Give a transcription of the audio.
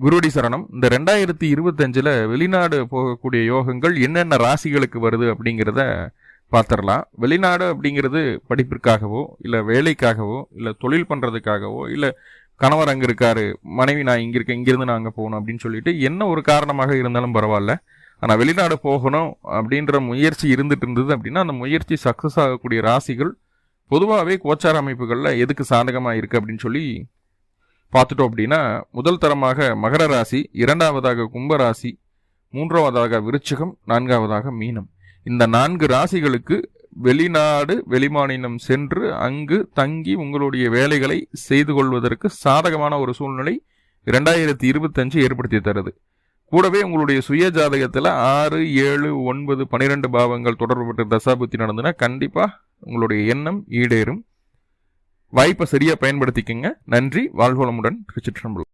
குருடி சரணம். இந்த ரெண்டாயிரத்தி இருபத்தஞ்சில் வெளிநாடு போகக்கூடிய யோகங்கள் என்னென்ன ராசிகளுக்கு வருது அப்படிங்கிறத பார்த்துடலாம் வெளிநாடு அப்படிங்கிறது படிப்பிற்காகவோ இல்லை வேலைக்காகவோ இல்லை தொழில் பண்ணுறதுக்காகவோ இல்லை கணவர் அங்கே இருக்காரு மனைவி நான் இங்கே இருக்கேன் இங்கேருந்து நான் அங்கே போகணும் அப்படின்னு சொல்லிட்டு என்ன ஒரு காரணமாக இருந்தாலும் பரவாயில்ல. ஆனால் வெளிநாடு போகணும் அப்படின்ற முயற்சி இருந்துட்டு இருந்தது அப்படின்னா அந்த முயற்சி சக்ஸஸ் ஆகக்கூடிய ராசிகள் பொதுவாகவே கோச்சார அமைப்புகளில் எதுக்கு சாதகமாக இருக்குது அப்படின்னு சொல்லி பார்த்துட்டோம் அப்படின்னா முதல் தரமாக மகர ராசி இரண்டாவதாக கும்பராசி மூன்றாவதாக விருச்சிகம் நான்காவதாக மீனம். இந்த நான்கு ராசிகளுக்கு வெளிநாடு வெளிமாநிலம் சென்று அங்கு தங்கி உங்களுடைய வேலைகளை செய்து கொள்வதற்கு சாதகமான ஒரு சூழ்நிலை இரண்டாயிரத்தி இருபத்தஞ்சு ஏற்படுத்தி தருது. கூடவே உங்களுடைய சுய ஜாதகத்தில் ஆறு ஏழு ஒன்பது பனிரெண்டு பாவங்கள் தொடர்புபட்ட தசாபுத்தி நடந்துன்னா கண்டிப்பாக உங்களுடைய எண்ணம் ஈடேறும். வாய்ப்பை சரியாக பயன்படுத்திக்கங்க. நன்றி. வாழ்வளமுடன் திருச்சிற்றம்பலம்.